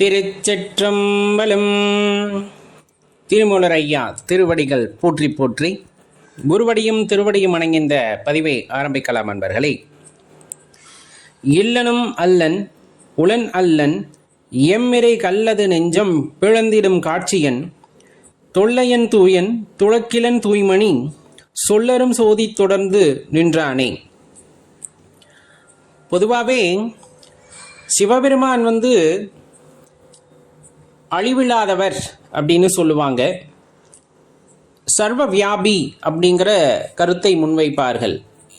திருச்சிற்றம்பலம். திருமூலர் ஐயா திருவடிகள் போற்றி போற்றி. குருவடியும் திருவடியும் அணங்கிந்த பதிவை ஆரம்பிக்கலாம் அன்பர்களே. இல்லனும் அல்லன் உளன் அல்லன் எம்மிரை கல்லது நெஞ்சம் பிழந்திடும் காட்சியன் தொல்லையன் தூயன் துளக்கிலன் தூய்மணி சொல்லரும் சோதி தொடர்ந்து நின்றானே. பொதுவாகவே சிவபெருமான் வந்து அழிவில்லாதவர் அப்படின்னு சொல்லுவாங்க. சர்வ வியாபி அப்படிங்கிற கருத்தை முன்வைப்பார்கள்.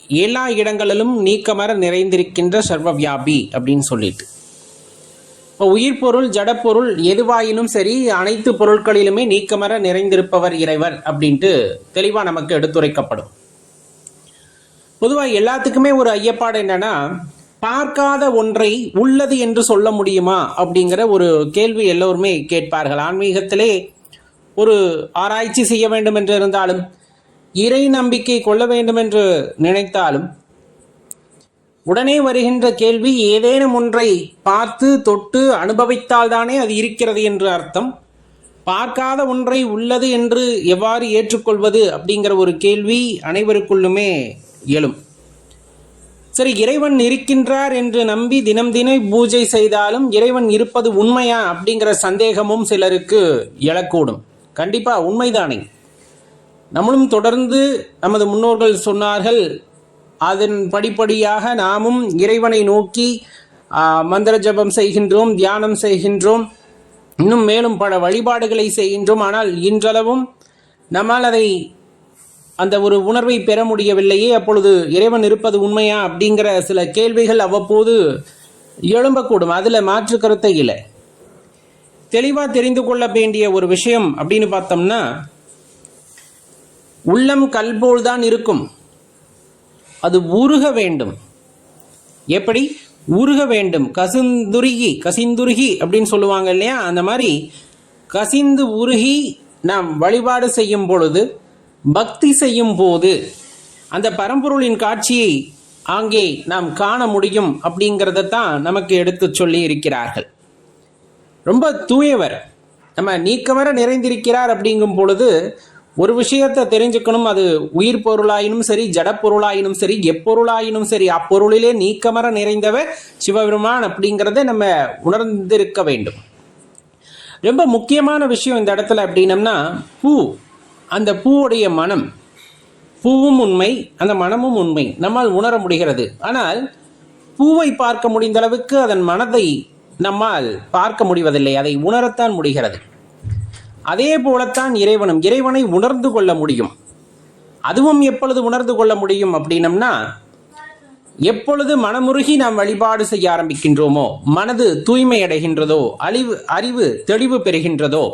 எல்லா இடங்களிலும் நீக்கமர நிறைந்திருக்கின்ற சர்வ வியாபி அப்படின்னு சொல்லிட்டு. இப்போ உயிர் பொருள் ஜடப்பொருள் எதுவாயினும் சரி அனைத்து பொருட்களிலுமே நீக்கமர நிறைந்திருப்பவர் இறைவர் அப்படின்ட்டு தெளிவாக நமக்கு எடுத்துரைக்கப்படும். பொதுவாக எல்லாத்துக்குமே ஒரு ஐயப்பாடு என்னன்னா பார்க்காத ஒன்றை உள்ளது என்று சொல்ல முடியுமா? அப்படிங்கிற ஒரு கேள்வி எல்லோருமே கேட்பார்கள். ஆன்மீகத்திலே ஒரு ஆராய்ச்சி செய்ய வேண்டும் என்று இருந்தாலும் இறை நம்பிக்கை கொள்ள வேண்டும் என்று நினைத்தாலும் உடனே வருகின்ற கேள்வி ஏதேனும் ஒன்றை பார்த்து தொட்டு அனுபவித்தால்தானே அது இருக்கிறது என்று அர்த்தம். பார்க்காத ஒன்றை உள்ளது என்று எவ்வாறு ஏற்றுக்கொள்வது அப்படிங்கிற ஒரு கேள்வி அனைவருக்குள்ளுமே எழும். சரி இறைவன் இருக்கின்றார் என்று நம்பி தினம் தினம் பூஜை செய்தாலும் இறைவன் இருப்பது உண்மையா அப்படிங்கிற சந்தேகமும் சிலருக்கு எழக்கூடும். கண்டிப்பா உண்மைதானே. நம்மளும் தொடர்ந்து நமது முன்னோர்கள் சொன்னார்கள் அதன் படிப்படியாக நாமும் இறைவனை நோக்கி மந்திர ஜபம் செய்கின்றோம் தியானம் செய்கின்றோம் இன்னும் மேலும் பல வழிபாடுகளை செய்கின்றோம். ஆனால் இன்றளவும் நம்மால் அதை அந்த ஒரு உணர்வை பெற முடியவில்லையே அப்பொழுது இறைவன் இருப்பது உண்மையா அப்படிங்கிற சில கேள்விகள் அவ்வப்போது எழும்பக்கூடும். அதில் மாற்று கருத்தை இல்லை. தெளிவாக தெரிந்து கொள்ள வேண்டிய ஒரு விஷயம் அப்படின்னு பார்த்தோம்னா உள்ளம் கல்போல் தான் இருக்கும். அது உருக வேண்டும். எப்படி? உருக வேண்டும். கசிந்துருகி கசிந்துருகி அப்படின்னு சொல்லுவாங்க இல்லையா? அந்த மாதிரி கசிந்து உருகி நாம் வழிபாடு செய்யும் பொழுது பக்தி செய்யும் போது அந்த பரம்பொருளின் காட்சியை அங்கே நாம் காண முடியும் அப்படிங்கிறத தான் நமக்கு எடுத்து சொல்லி இருக்கிறார்கள் ரொம்ப தூயவர் நம்ம நீக்கமர நிறைந்திருக்கிறார் அப்படிங்கும் பொழுது ஒரு விஷயத்தை தெரிஞ்சுக்கணும். அது உயிர் பொருளாயினும் சரி ஜடப்பொருளாயினும் சரி எப்பொருளாயினும் சரி அப்பொருளிலே நீக்கமர நிறைந்தவர் சிவபெருமான் அப்படிங்கிறத நம்ம உணர்ந்திருக்க வேண்டும். ரொம்ப முக்கியமான விஷயம் இந்த இடத்துல அப்படின்னம்னா பூ. அந்த பூவுடைய மனம் பூவும் உண்மை அந்த மனமும் உண்மை. நம்மால் உணர முடிகிறது. ஆனால் பூவை பார்க்க முடிந்த அளவுக்கு அதன் மனதை நம்மால் பார்க்க முடிவதில்லை. அதை உணரத்தான் முடிகிறது. அதே போலத்தான் இறைவனும் இறைவனை உணர்ந்து கொள்ள முடியும். அதுவும் எப்பொழுது உணர்ந்து கொள்ள முடியும் அப்படின்னம்னா எப்பொழுது மனமுருகி நாம் வழிபாடு செய்ய ஆரம்பிக்கின்றோமோ மனது தூய்மை அடைகின்றதோ அழிவு அறிவு தெளிவு பெறுகின்றதோ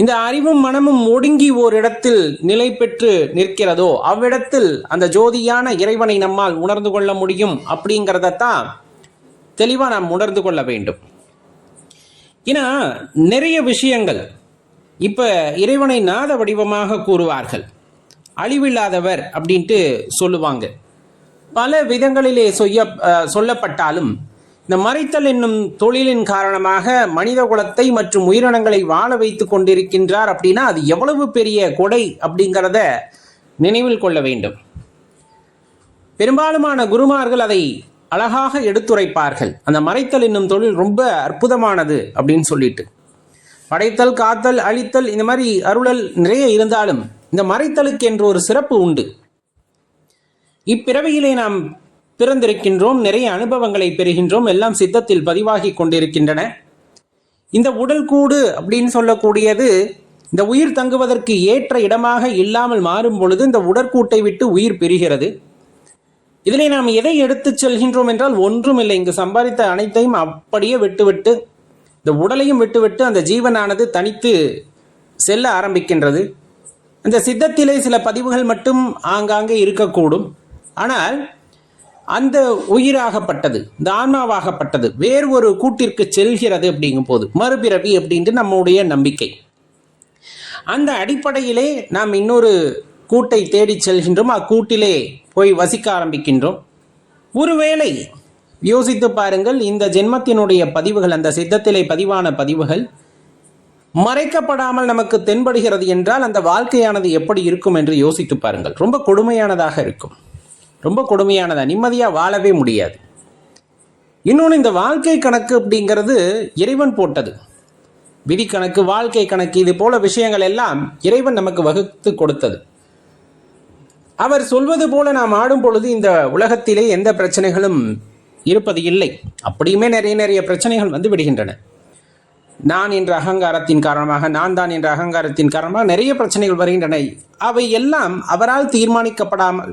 இந்த அறிவும் மனமும் ஒடுங்கி ஓரிடத்தில் நிலை பெற்று நிற்கிறதோ அவ்விடத்தில் அந்த ஜோதியான இறைவனை நம்மால் உணர்ந்து கொள்ள முடியும் அப்படிங்கிறதத்தான் தெளிவாக நாம் உணர்ந்து கொள்ள வேண்டும். ஏன்னா நிறைய விஷயங்கள் இப்போ இறைவனை நாத வடிவமாக கூறுவார்கள். அழிவில்லாதவர் அப்படின்ட்டு சொல்லுவாங்க. பல விதங்களிலே சொல்ல சொல்லப்பட்டாலும் இந்த மறைத்தல் என்னும் தொழிலின் காரணமாக மனித குலத்தை மற்றும் உயிரினங்களை வாழ வைத்து கொண்டிருக்கின்றார் அப்படின்னா அது எவ்வளவு பெரிய கொடை அப்படிங்கிறத நினைவில் கொள்ள வேண்டும். பெரும்பாலுமான குருமார்கள் அதை அழகாக எடுத்துரைப்பார்கள். அந்த மறைத்தல் என்னும் தொழில் ரொம்ப அற்புதமானது அப்படின்னு சொல்லிட்டு. படைத்தல் காத்தல் அழித்தல் இந்த மாதிரி அருளல் நிறைய இருந்தாலும் இந்த மறைத்தலுக்கு என்று ஒரு சிறப்பு உண்டு. இப்பிறவியிலே நாம் பிறந்திருக்கின்றோம் நிறைய அனுபவங்களை பெறுகின்றோம் எல்லாம் சித்தத்தில் பதிவாகி கொண்டிருக்கின்றன. இந்த உடல் கூடு அப்படின்னு சொல்லக்கூடியது இந்த உயிர் தங்குவதற்கு ஏற்ற இடமாக இல்லாமல் மாறும் பொழுது இந்த உடற்கூட்டை விட்டு உயிர் பெறுகிறது இதிலே நாம் எதை எடுத்துச் செல்கின்றோம் என்றால் ஒன்றும் இல்லை இங்கு சம்பாதித்த அனைத்தையும் அப்படியே விட்டுவிட்டு இந்த உடலையும் விட்டுவிட்டு அந்த ஜீவனானது தனித்து செல்ல ஆரம்பிக்கின்றது. அந்த சித்தத்திலே சில பதிவுகள் மட்டும் ஆங்காங்கே இருக்கக்கூடும். ஆனால் அந்த உயிராகப்பட்டது இந்த ஆன்மாவாகப்பட்டது வேறு ஒரு கூட்டிற்கு செல்கிறது அப்படிங்கும் போது மறுபிறவி அப்படின்ட்டு நம்முடைய நம்பிக்கை. அந்த அடிப்படையிலே நாம் இன்னொரு கூட்டை தேடிச் செல்கின்றோம் அக்கூட்டிலே போய் வசிக்க ஆரம்பிக்கின்றோம். ஒருவேளை யோசித்து பாருங்கள் இந்த ஜென்மத்தினுடைய பதிவுகள் அந்த சித்தத்திலே பதிவான பதிவுகள் மறைக்கப்படாமல் நமக்கு தென்படுகிறது என்றால் அந்த வாழ்க்கையானது எப்படி இருக்கும் என்று யோசித்து பாருங்கள். ரொம்ப கொடுமையானதாக இருக்கும். ரொம்ப கொடுமையானதா நிம்மதியாக வாழவே முடியாது. இன்னொன்று இந்த வாழ்க்கை கணக்கு அப்படிங்கிறது இறைவன் போட்டது. விதி கணக்கு வாழ்க்கை கணக்கு இது போல விஷயங்கள் எல்லாம் இறைவன் நமக்கு வகுத்து கொடுத்தது. அவர் சொல்வது போல நாம் ஆடும் பொழுது இந்த உலகத்திலே எந்த பிரச்சனைகளும் இருப்பது இல்லை. அப்படியுமே நிறைய நிறைய பிரச்சனைகள் வந்து விடுகின்றன. நான் என்ற அகங்காரத்தின் காரணமாக நான் தான் என்ற அகங்காரத்தின் காரணமாக நிறைய பிரச்சனைகள் வருகின்றன. அவை எல்லாம் அவரால் தீர்மானிக்கப்படாமல்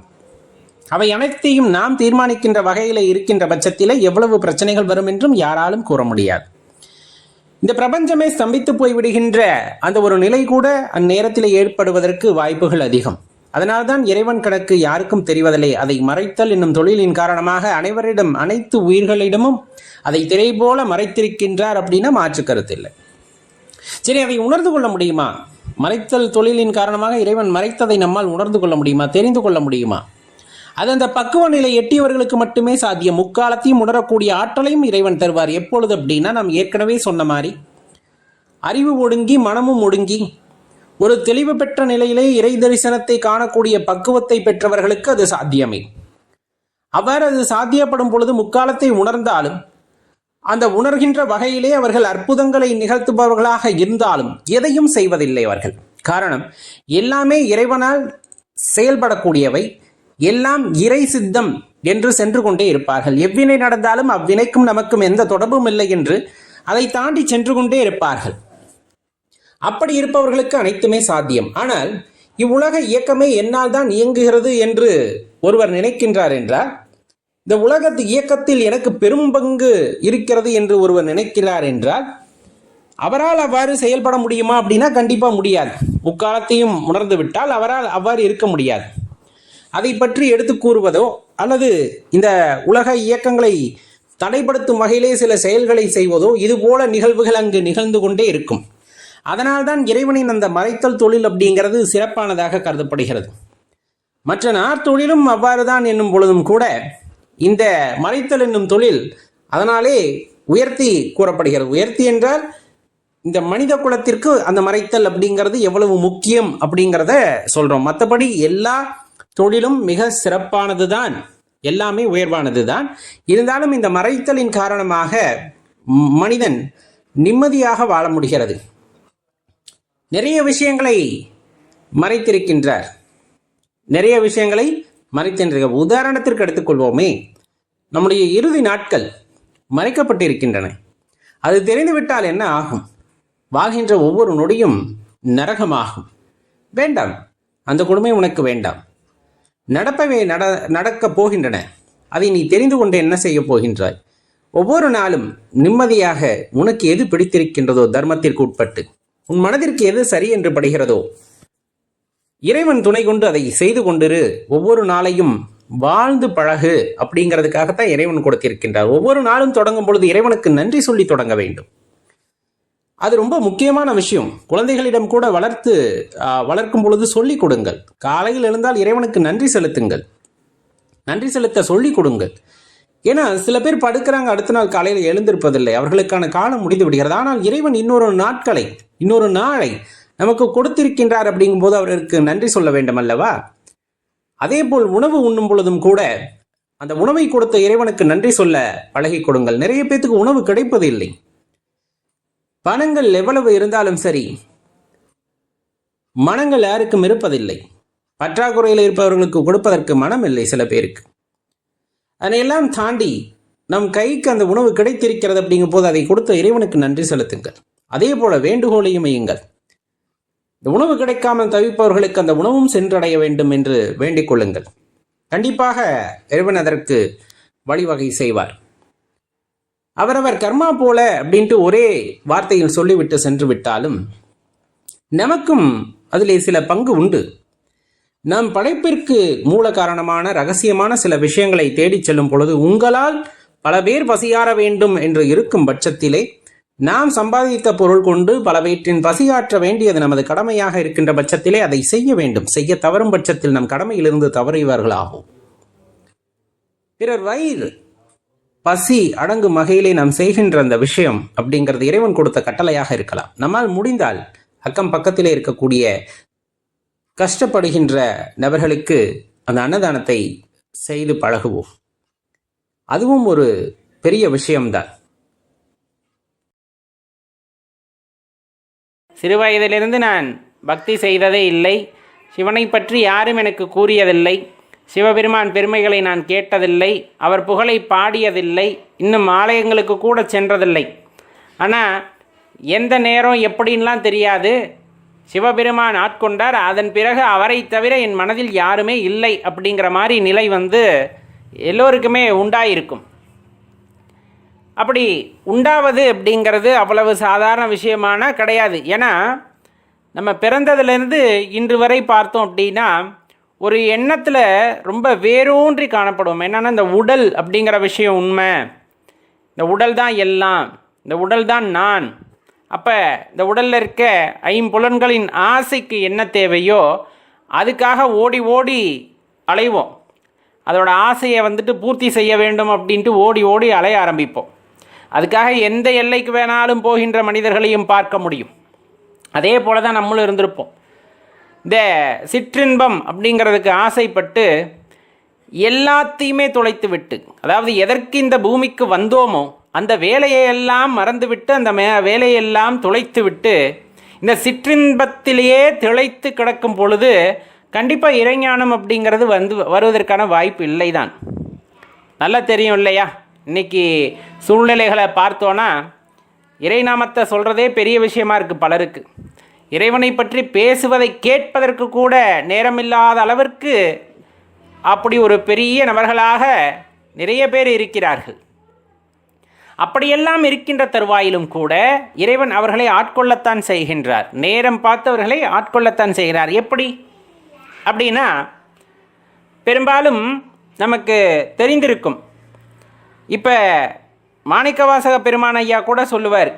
அவை அனைத்தையும் நாம் தீர்மானிக்கின்ற வகையில் இருக்கின்ற பட்சத்தில் எவ்வளவு பிரச்சனைகள் வரும் என்றும் யாராலும் கூற முடியாது. இந்த பிரபஞ்சமே ஸ்தம்பித்து போய்விடுகின்ற அந்த ஒரு நிலை கூட அந்நேரத்தில் ஏற்படுவதற்கு வாய்ப்புகள் அதிகம். அதனால்தான் இறைவன் கணக்கு யாருக்கும் தெரிவதில்லை. அதை மறைத்தல் என்னும் தொழிலின் காரணமாக அனைவரிடம் அனைத்து உயிர்களிடமும் அதை திரை போல மறைத்திருக்கின்றார் அப்படின்னா மாற்று கருத்து இல்லை. சரி அதை உணர்ந்து கொள்ள முடியுமா? மறைத்தல் தொழிலின் காரணமாக இறைவன் மறைத்ததை நம்மால் உணர்ந்து கொள்ள முடியுமா? தெரிந்து கொள்ள முடியுமா? அது அந்த பக்குவ நிலை எட்டியவர்களுக்கு மட்டுமே சாத்தியம். முக்காலத்தையும் உணரக்கூடிய ஆற்றலையும் இறைவன் தருவார். எப்பொழுது அப்படின்னா நாம் ஏற்கனவே சொன்ன மாதிரி. அறிவு ஒடுங்கி மனமும் ஒடுங்கி ஒரு தெளிவு பெற்ற நிலையிலே இறை தரிசனத்தை காணக்கூடிய பக்குவத்தை பெற்றவர்களுக்கு அது சாத்தியமே. அவ்வாறு அது சாத்தியப்படும் பொழுது முக்காலத்தை உணர்ந்தாலும் அந்த உணர்கின்ற வகையிலே அவர்கள் அற்புதங்களை நிகழ்த்துபவர்களாக இருந்தாலும் எதையும் செய்வதில்லை அவர்கள். காரணம் எல்லாமே இறைவனால் செயல்படக்கூடியவை. எல்லாம் இறை சித்தம் என்று சென்று கொண்டே இருப்பார்கள். எவ்வினை நடந்தாலும் அவ்வினைக்கும் நமக்கும் எந்த தொடர்பும் இல்லை என்று அதை தாண்டி சென்று கொண்டே இருப்பார்கள். அப்படி இருப்பவர்களுக்கு அனைத்துமே சாத்தியம். ஆனால் இவ்வுலக இயக்கமே என்னால் தான் இயங்குகிறது என்று ஒருவர் நினைக்கின்றார் என்றால் இந்த உலகத்து இயக்கத்தில் எனக்கு பெரும் பங்கு இருக்கிறது என்று ஒருவர் நினைக்கிறார் என்றால் அவரால் அவ்வாறு செயல்பட முடியுமா அப்படின்னா கண்டிப்பாக முடியாது. முக்காலத்தையும் உணர்ந்து விட்டால் அவரால் அவ்வாறு இருக்க முடியாது. அதை பற்றி எடுத்து கூறுவதோ அல்லது இந்த உலக இயக்கங்களை தடைப்படுத்தும் வகையிலே சில செயல்களை செய்வதோ இது போல நிகழ்வுகள் அங்கு நிகழ்ந்து கொண்டே இருக்கும். அதனால்தான் இறைவனின் அந்த மறைத்தல் தொழில் அப்படிங்கிறது சிறப்பானதாக கருதப்படுகிறது. மற்ற நார்த்தொழிலும் அவ்வாறு தான் என்னும் பொழுதும் கூட இந்த மறைத்தல் என்னும் தொழில் அதனாலே உயர்த்தி கூறப்படுகிறது. உயர்த்தி என்றால் இந்த மனித குலத்திற்கு அந்த மறைத்தல் அப்படிங்கிறது எவ்வளவு முக்கியம் அப்படிங்கிறத சொல்கிறோம் மற்றபடி எல்லா தொழிலும் மிக சிறப்பானது தான் எல்லாமே உயர்வானது தான் இருந்தாலும் இந்த மறைத்தலின் காரணமாக மனிதன் நிம்மதியாக வாழ முடிகிறது. நிறைய விஷயங்களை மறைத்திருக்கின்றார். நிறைய விஷயங்களை மறைத்திருக்க உதாரணத்திற்கு எடுத்துக்கொள்வோமே. நம்முடைய இறுதி நாட்கள் மறைக்கப்பட்டிருக்கின்றன. அது தெரிந்துவிட்டால் என்ன ஆகும்? வாழ்கின்ற ஒவ்வொரு நொடியும் நரகமாகும். வேண்டாம். அந்த கொடுமை உனக்கு வேண்டாம். நடப்பவை நட நடக்கப் போகின்றன. அதை நீ தெரிந்து கொண்டு என்ன செய்ய போகின்றாய்? ஒவ்வொரு நாளும் நிம்மதியாக உனக்கு எது பிடித்திருக்கின்றதோ தர்மத்திற்கு உட்பட்டு உன் மனதிற்கு எது சரி என்று படுகிறதோ இறைவன் துணை கொண்டு அதை செய்து கொண்டிரு. ஒவ்வொரு நாளையும் வாழ்ந்து பழகு அப்படிங்கிறதுக்காகத்தான் இறைவன் கொடுத்திருக்கின்றார். ஒவ்வொரு நாளும் தொடங்கும் பொழுது இறைவனுக்கு நன்றி சொல்லி தொடங்க வேண்டும். அது ரொம்ப முக்கியமான விஷயம். குழந்தைகளிடம் கூட வளர்த்து வளர்க்கும் பொழுது சொல்லிக் கொடுங்கள். காலையில் எழுந்தால் இறைவனுக்கு நன்றி செலுத்துங்கள். நன்றி செலுத்த சொல்லிக் கொடுங்கள். ஏன்னா சில பேர் படுக்கிறாங்க அடுத்த நாள் காலையில் எழுந்திருப்பதில்லை. அவர்களுக்கான காலம் முடிந்து விடுகிறது. ஆனால் இறைவன் இன்னொரு நாட்களை இன்னொரு நாளை நமக்கு கொடுத்திருக்கின்றார் அப்படிங்கும்போது அவருக்கு நன்றி சொல்ல வேண்டும் அல்லவா அதே போல் உணவு உண்ணும் பொழுதும் கூட அந்த உணவை கொடுத்த இறைவனுக்கு நன்றி சொல்ல பழகி கொடுங்கள். நிறைய பேத்துக்கு உணவு கிடைப்பது இல்லை பணங்கள் எவ்வளவு இருந்தாலும் சரி மனங்கள் யாருக்கும் இருப்பதில்லை. பற்றாக்குறையில் இருப்பவர்களுக்கு கொடுப்பதற்கு மனம் இல்லை சில பேருக்கு. அதனையெல்லாம் தாண்டி நம் கைக்கு அந்த உணவு கிடைத்திருக்கிறது அப்படிங்கும் போது அதை கொடுத்த இறைவனுக்கு நன்றி செலுத்துங்கள். அதே போல வேண்டுகோளையும் வையுங்கள். இந்த உணவு கிடைக்காமல் தவிப்பவர்களுக்கு அந்த உணவும் சென்றடைய வேண்டும் என்று வேண்டிக் கொள்ளுங்கள். கண்டிப்பாக இறைவன் அதற்கு வழிவகை செய்வார். அவரவர் கர்மா போல அப்படின்ட்டு ஒரே வார்த்தையில் சொல்லிவிட்டு சென்று விட்டாலும் நமக்கும் அதிலே சில பங்கு உண்டு. நம் படைப்பிற்கு மூல காரணமான ரகசியமான சில விஷயங்களை தேடிச் செல்லும் பொழுது உங்களால் பல பேர் பசியாற வேண்டும் என்று இருக்கும் பட்சத்திலே நாம் சம்பாதித்த பொருள் கொண்டு பலவற்றின் பசியாற்ற வேண்டியது நமது கடமையாக இருக்கின்ற பட்சத்திலே அதை செய்ய வேண்டும். செய்ய தவறும் பட்சத்தில் நம் கடமையிலிருந்து தவறியவர்களாகும் பிறர் வயிறு பசி அடங்கும் வகையிலே நாம் செய்கின்ற அந்த விஷயம் அப்படிங்கிறது இறைவன் கொடுத்த கட்டளையாக இருக்கலாம். நம்மால் முடிந்தால் அக்கம் பக்கத்திலே இருக்கக்கூடிய கஷ்டப்படுகின்ற நபர்களுக்கு அந்த அன்னதானத்தை செய்து பழகுவோம். அதுவும் ஒரு பெரிய விஷயம்தான். சிறுவயதிலிருந்து நான் பக்தி செய்ததே இல்லை. சிவனை பற்றி யாரும் எனக்கு கூறியதில்லை. சிவபெருமான் பெருமைகளை நான் கேட்டதில்லை அவர் புகழை பாடியதில்லை இன்னும் ஆலயங்களுக்கு கூட சென்றதில்லை. ஆனால் எந்த நேரம் எப்படின்லாம் தெரியாது. சிவபெருமான் ஆட்கொண்டார் அதன் பிறகு அவரை தவிர என் மனதில் யாருமே இல்லை அப்படிங்கிற மாதிரி நிலை வந்து எல்லோருக்குமே உண்டாயிருக்கும். அப்படி உண்டாவது அப்படிங்கிறது அவ்வளவு சாதாரண விஷயமான கிடையாது. ஏன்னா நம்ம பிறந்ததுலேருந்து இன்று வரை பார்த்தோம் அப்படின்னா ஒரு எண்ணத்தில் ரொம்ப வேரூன்றி காணப்படுவோம் என்னென்னா இந்த உடல் அப்படிங்கிற விஷயம் உண்மை. இந்த உடல் தான் எல்லாம். இந்த உடல் தான் நான். அப்போ இந்த உடலில் இருக்க ஐம்புலன்களின் ஆசைக்கு என்ன தேவையோ அதுக்காக ஓடி ஓடி அலைவோம். அதோட ஆசையை வந்துட்டு பூர்த்தி செய்ய வேண்டும் அப்படின்ட்டு ஓடி ஓடி அலைய ஆரம்பிப்போம். அதுக்காக எந்த எல்லைக்கு வேணாலும் போகின்ற மனிதர்களையும் பார்க்க முடியும். அதே போல தான் நம்மளும் இருந்திருப்போம். இந்த சிற்றின்பம் அப்படிங்கிறதுக்கு ஆசைப்பட்டு எல்லாத்தையுமே தொலைத்து விட்டு அதாவது எதற்கு இந்த பூமிக்கு வந்தோமோ அந்த வேலையெல்லாம் மறந்துவிட்டு அந்த மே வேலையெல்லாம் தொலைத்து விட்டு இந்த சிற்றின்பத்திலேயே திளைத்து கிடக்கும் பொழுது கண்டிப்பாக இறைஞானம் அப்படிங்கிறது வந்து வருவதற்கான வாய்ப்பு இல்லை தான் நல்லா தெரியும் இல்லையா? இன்னைக்கு சூழ்நிலைகளை பார்த்தோன்னா இறைநாமத்தை சொல்கிறதே பெரிய விஷயமா இருக்குது பலருக்கு. இறைவனை பற்றி பேசுவதை கேட்பதற்கு கூட நேரமில்லாத அளவிற்கு அப்படி ஒரு பெரிய நபர்களாக நிறைய பேர் இருக்கிறார்கள். அப்படியெல்லாம் இருக்கின்ற தருவாயிலும் கூட இறைவன் அவர்களை ஆட்கொள்ளத்தான் செய்கின்றார். நேரம் பார்த்தவர்களை ஆட்கொள்ளத்தான் செய்கிறார். எப்படி? அப்படின்னா பெரும்பாலும் நமக்கு தெரிந்திருக்கும். இப்போ மாணிக்கவாசக பெருமான் ஐயா கூட சொல்லுவார்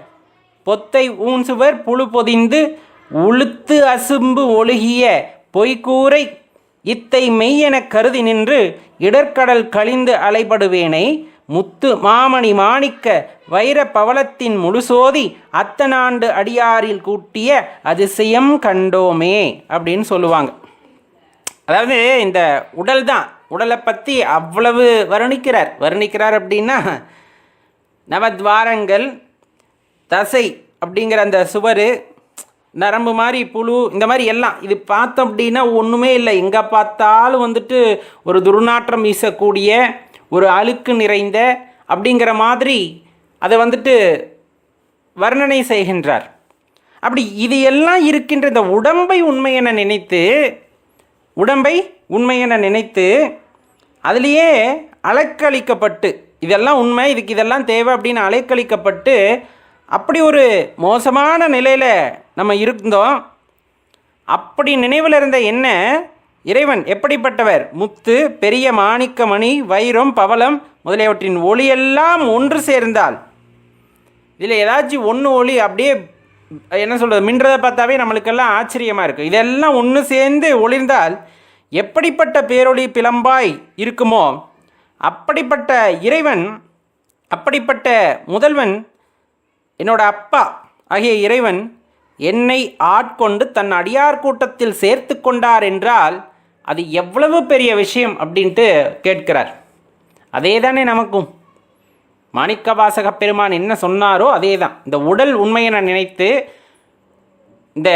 பொத்தை ஊன்சுவர் புழு பொதிந்து உளுத்து அசும்பு ஒழுகிய பொய்கூரை இத்தை மெய்யெனக் கருதி நின்று இடர்கடல் கழிந்து அலைபடுவேனை முத்து மாமணி மாணிக்க வைர பவளத்தின் முழுசோதி அத்தனாண்டு அடியாரில் கூட்டிய அதிசயம் கண்டோமே அப்படின்னு சொல்லுவாங்க. அதாவது இந்த உடல் தான். உடலை பற்றி அவ்வளவு வர்ணிக்கிறார். வர்ணிக்கிறார் அப்படின்னா நவத்வாரங்கள் தசை அப்படிங்கிற அந்த சுவர் நரம்பு மாதிரி புழு இந்த மாதிரி எல்லாம். இது பார்த்தோம் அப்படின்னா ஒன்றுமே இல்லை. எங்கே பார்த்தாலும் வந்துட்டு ஒரு துர்நாற்றம் வீசக்கூடிய ஒரு அழுக்கு நிறைந்த அப்படிங்கிற மாதிரி அதை வந்துட்டு வர்ணனை செய்கின்றார். அப்படி இது எல்லாம் இருக்கின்ற இந்த உடம்பை உண்மை என நினைத்து உடம்பை உண்மை என நினைத்து அதுலேயே அலைக்கழிக்கப்பட்டு இதெல்லாம் உண்மை இதுக்கு இதெல்லாம் தேவை அப்படின்னு அலைக்கழிக்கப்பட்டு அப்படி ஒரு மோசமான நிலையில் நம்ம இருந்தோம். அப்படி நினைவில் இருந்த என்ன? இறைவன் எப்படிப்பட்டவர்? முத்து பெரிய மாணிக்கமணி வைரம் பவளம் முதலியவற்றின் ஒளியெல்லாம் ஒன்று சேர்ந்தால். இதில் ஏதாச்சும் ஒன்று ஒளி அப்படியே என்ன சொல்கிறது மின்றதை பார்த்தாவே நம்மளுக்கெல்லாம் ஆச்சரியமாக இருக்குது இதெல்லாம் ஒன்று சேர்ந்து ஒளிர்ந்தால் எப்படிப்பட்ட பேரொளி பிளம்பாய் இருக்குமோ அப்படிப்பட்ட இறைவன் அப்படிப்பட்ட முதல்வன் என்னோட அப்பா ஆகிய இறைவன் என்னை ஆட்கொண்டு தன் அடியார் கூட்டத்தில் சேர்த்து கொண்டார் என்றால் அது எவ்வளவு பெரிய விஷயம் அப்படின்ட்டு கேட்கிறார். அதே தானே நமக்கும். மாணிக்கவாசக பெருமான் என்ன சொன்னாரோ அதே தான் இந்த உடல் உண்மையை நான் நினைத்து இந்த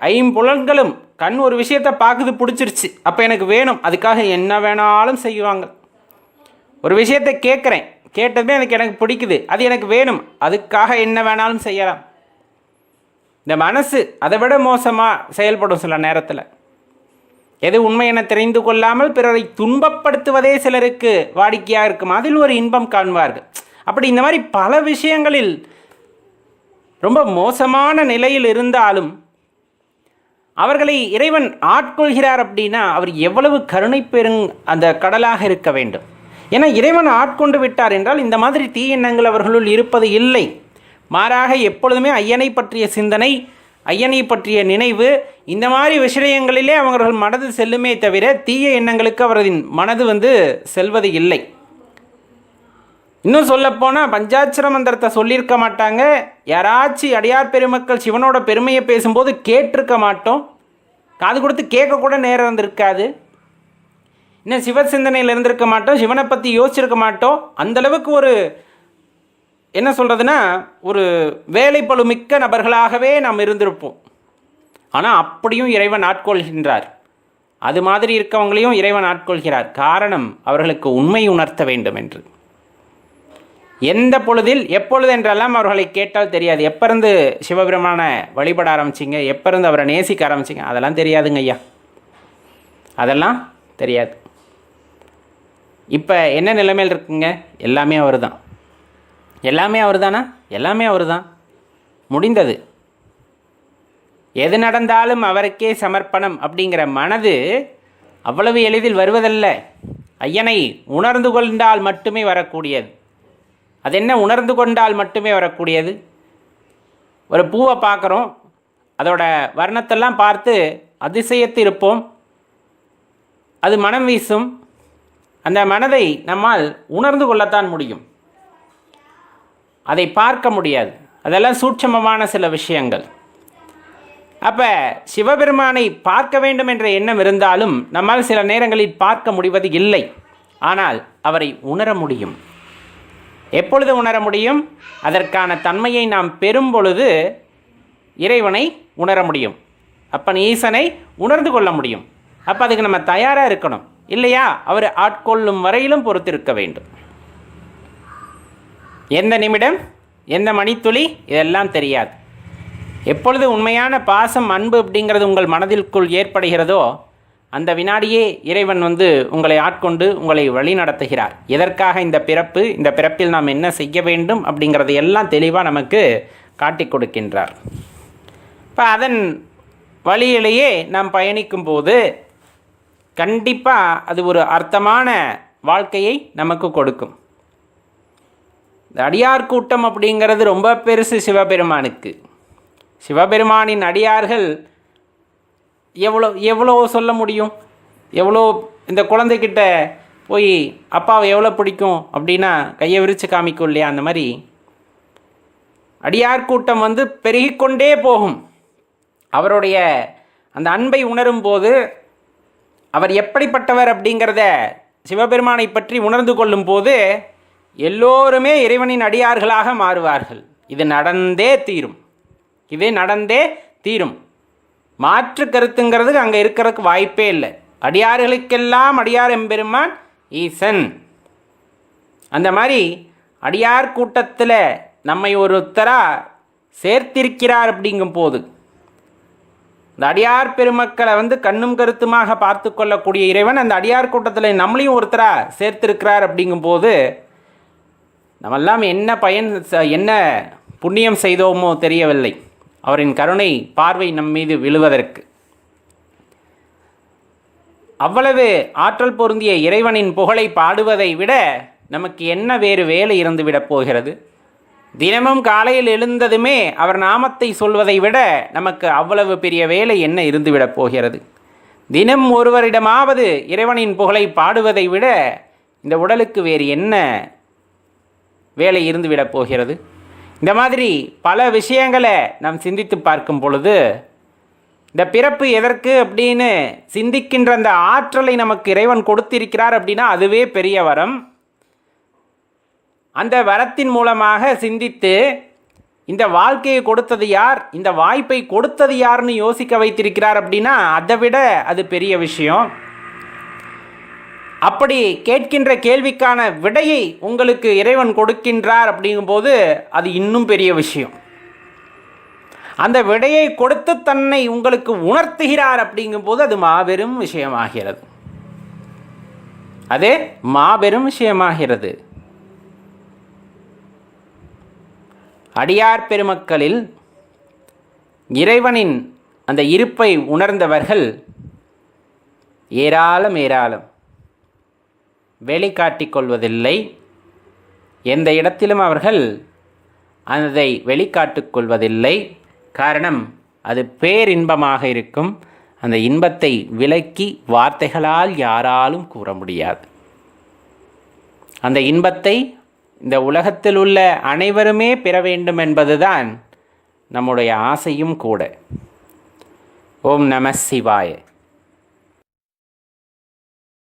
ஐம்புலன்களும் கண் ஒரு விஷயத்தை பார்க்குது பிடிச்சிருச்சு. அப்போ எனக்கு வேணும். அதுக்காக என்ன வேணாலும் செய்வாங்க. ஒரு விஷயத்தை கேட்குறேன். கேட்டதுமே எனக்கு எனக்கு பிடிக்குது. அது எனக்கு வேணும். அதுக்காக என்ன வேணாலும் செய்யலாம். இந்த மனசு அதை விட மோசமாக செயல்படும் சில நேரத்தில். எது உண்மை என தெரிந்து கொள்ளாமல் பிறரை துன்பப்படுத்துவதே சிலருக்கு வாடிக்கையாக இருக்கும். அதில் ஒரு இன்பம் காண்பார்கள். அப்படி இந்த மாதிரி பல விஷயங்களில் ரொம்ப மோசமான நிலையில் இருந்தாலும் அவர்களை இறைவன் ஆட்கொள்கிறார் அப்படின்னா அவர் எவ்வளவு கருணை பெருங் அந்த கடலாக இருக்க வேண்டும். ஏன்னா இறைவன் ஆட்கொண்டு விட்டார் என்றால் இந்த மாதிரி தீயெண்ணங்கள் அவர்களுள் இருப்பது இல்லை. மாறாக எப்பொழுதுமே ஐயனை பற்றிய சிந்தனை ஐயனை பற்றிய நினைவு இந்த மாதிரி விஷயங்களிலே அவர்கள் மனது செல்லுமே தவிர தீய எண்ணங்களுக்கு அவரது மனது வந்து செல்வது இல்லை. இன்னும் சொல்லப்போனால் பஞ்சாட்சர மந்திரத்தை சொல்லியிருக்க மாட்டாங்க. யாராச்சும் அடியார் பெருமக்கள் சிவனோட பெருமையை பேசும்போது கேட்டிருக்க மாட்டோம். காது கொடுத்து கேட்கக்கூட நேரம் இருந்திருக்காது. இன்னும் சிவ சிந்தனையில் இருந்திருக்க மாட்டோம். சிவனை பற்றி யோசிச்சிருக்க மாட்டோம். அந்தளவுக்கு ஒரு என்ன சொல்கிறதுனா ஒரு வேலைப்பளு மிக்க நபர்களாகவே நாம் இருந்திருப்போம். ஆனால் அப்படியும் இறைவன் ஆட்கொள்கின்றார். அது மாதிரி இருக்கவங்களையும் இறைவன் ஆட்கொள்கிறார். காரணம் அவர்களுக்கு உண்மை உணர்த்த வேண்டும் என்று. எந்த பொழுதில் எப்பொழுது என்றெல்லாம் அவர்களை கேட்டால் தெரியாது. எப்போருந்து சிவபெருமான வழிபட ஆரம்பிச்சிங்க எப்போருந்து அவரை நேசிக்க ஆரம்பிச்சிங்க அதெல்லாம் தெரியாதுங்க ஐயா. அதெல்லாம் தெரியாது. இப்போ என்ன நிலைமையில் இருக்குங்க? எல்லாமே அவர் தான் எல்லாமே அவர் தானா எல்லாமே அவர் தான் முடிந்தது. எது நடந்தாலும் அவருக்கே சமர்ப்பணம் அப்படிங்கிற மனது அவ்வளவு எளிதில் வருவதல்ல. ஐயனை உணர்ந்து கொண்டால் மட்டுமே வரக்கூடியது. அது என்ன உணர்ந்து கொண்டால் மட்டுமே வரக்கூடியது? ஒரு பூவை பார்க்குறோம். அதோட வர்ணத்தெல்லாம் பார்த்து அதிசயத்து இருப்போம். அது மனம் வீசும். அந்த மனதை நம்மால் உணர்ந்து கொள்ளத்தான் முடியும். அதை பார்க்க முடியாது. அதெல்லாம் சூட்சமமான சில விஷயங்கள். அப்போ சிவபெருமானை பார்க்க வேண்டும் என்ற எண்ணம் இருந்தாலும் நம்மால் சில நேரங்களில் பார்க்க முடிவது இல்லை. ஆனால் அவரை உணர முடியும். எப்பொழுது உணர முடியும்? அதற்கான தன்மையை நாம் பெறும் பொழுது இறைவனை உணர முடியும். அப்போ ஈசனை உணர்ந்து கொள்ள முடியும். அப்போ அதுக்கு நம்ம தயாராக இருக்கணும். இல்லையா? அவர் ஆட்கொள்ளும் வரையிலும் பொறுத்திருக்க வேண்டும். எந்த நிமிடம் எந்த மணித்துளி இதெல்லாம் தெரியாது. எப்பொழுது உண்மையான பாசம் அன்பு அப்படிங்கிறது உங்கள் மனதிற்குள் ஏற்படுகிறதோ அந்த வினாடியே இறைவன் வந்து உங்களை ஆட்கொண்டு உங்களை வழி நடத்துகிறார். எதற்காக இந்த பிறப்பு இந்த பிறப்பில் நாம் என்ன செய்ய வேண்டும் அப்படிங்கிறதை எல்லாம் தெளிவாக நமக்கு காட்டி கொடுக்கின்றார். இப்போ அதன் வழியிலேயே நாம் பயணிக்கும்போது கண்டிப்பாக அது ஒரு அர்த்தமான வாழ்க்கையை நமக்கு கொடுக்கும். அடியார் கூட்டம் அப்படிங்கிறது ரொம்ப பெருசு சிவபெருமானுக்கு. சிவபெருமானின் அடியார்கள் எவ்வளோ எவ்வளோ சொல்ல முடியும்? எவ்வளோ இந்த குழந்தைக்கிட்ட போய் அப்பாவை எவ்வளோ பிடிக்கும்? அப்படின்னா கையை விரித்து காமிக்கும் இல்லையா? அந்த மாதிரி அடியார் கூட்டம் வந்து பெருகிக்கொண்டே போகும். அவருடைய அந்த அன்பை உணரும் போது அவர் எப்படிப்பட்டவர் அப்படிங்கிறத சிவபெருமானை பற்றி உணர்ந்து கொள்ளும் போது எல்லோருமே இறைவனின் அடியார்களாக மாறுவார்கள். இது நடந்தே தீரும். இது நடந்தே தீரும். மாற்று கருத்துங்கிறதுக்கு அங்கே இருக்கிறதுக்கு வாய்ப்பே இல்லை. அடியார்களுக்கெல்லாம் அடியார் எம்பெருமான் ஈசன். அந்த மாதிரி அடியார் கூட்டத்தில் நம்மை ஒருத்தராக சேர்த்திருக்கிறார் அப்படிங்கும் போது இந்த அடியார் பெருமக்களை வந்து கண்ணும் கருத்துமாக பார்த்து கொள்ளக்கூடிய இறைவன் அந்த அடியார் கூட்டத்தில் நம்மளையும் ஒருத்தராக சேர்த்திருக்கிறார் அப்படிங்கும்போது நம்மெல்லாம் என்ன பயன் என்ன புண்ணியம் செய்தோமோ தெரியவில்லை. அவரின் கருணை பார்வை நம் மீது விழுவதற்கு. அவ்வளவு ஆற்றல் பொருந்திய இறைவனின் புகழை பாடுவதை விட நமக்கு என்ன வேறு வேலை இருந்துவிடப் போகிறது? தினமும் காலையில் எழுந்ததுமே அவர் நாமத்தை சொல்வதை விட நமக்கு அவ்வளவு பெரிய வேலை என்ன இருந்துவிடப் போகிறது? தினம் ஒருவரிடமாவது இறைவனின் புகழை பாடுவதை விட இந்த உடலுக்கு வேறு என்ன வேலை இருந்துவிடப் போகிறது. இந்த மாதிரி பல விஷயங்களை நாம் சிந்தித்து பார்க்கும் பொழுது இந்த பிறப்பு எதற்கு அப்படின்னு சிந்திக்கின்ற அந்த ஆற்றலை நமக்கு இறைவன் கொடுத்திருக்கிறார் அப்படின்னா அதுவே பெரிய வரம். அந்த வரத்தின் மூலமாக சிந்தித்து இந்த வாழ்க்கையை கொடுத்தது யார் இந்த வாய்ப்பை கொடுத்தது யாருன்னு யோசிக்க வைத்திருக்கிறார் அப்படின்னா அதை விட அது பெரிய விஷயம். அப்படி கேட்கின்ற கேள்விக்கான விடையை உங்களுக்கு இறைவன் கொடுக்கின்றார் அப்படிங்கும்போது அது இன்னும் பெரிய விஷயம். அந்த விடையை கொடுத்து தன்னை உங்களுக்கு உணர்த்துகிறார் அப்படிங்கும்போது அது மாபெரும் விஷயமாகிறது. அது மாபெரும் விஷயமாகிறது. அடியார் பெருமக்களில் இறைவனின் அந்த இருப்பை உணர்ந்தவர்கள் ஏராளம் ஏராளம். வெளிக்காட்டிக் கொள்வதில்லை எந்த இடத்திலும் அவர்கள் அதை வெளிக்காட்டிக் கொள்வதில்லை காரணம் அது பேரின்பமாக இருக்கும். அந்த இன்பத்தை விலக்கி வார்த்தைகளால் யாராலும் கூற முடியாது. அந்த இன்பத்தை இந்த உலகத்தில் உள்ள அனைவருமே பெற வேண்டும் என்பதுதான் நம்முடைய ஆசையும் கூட. ஓம் நம சிவாய.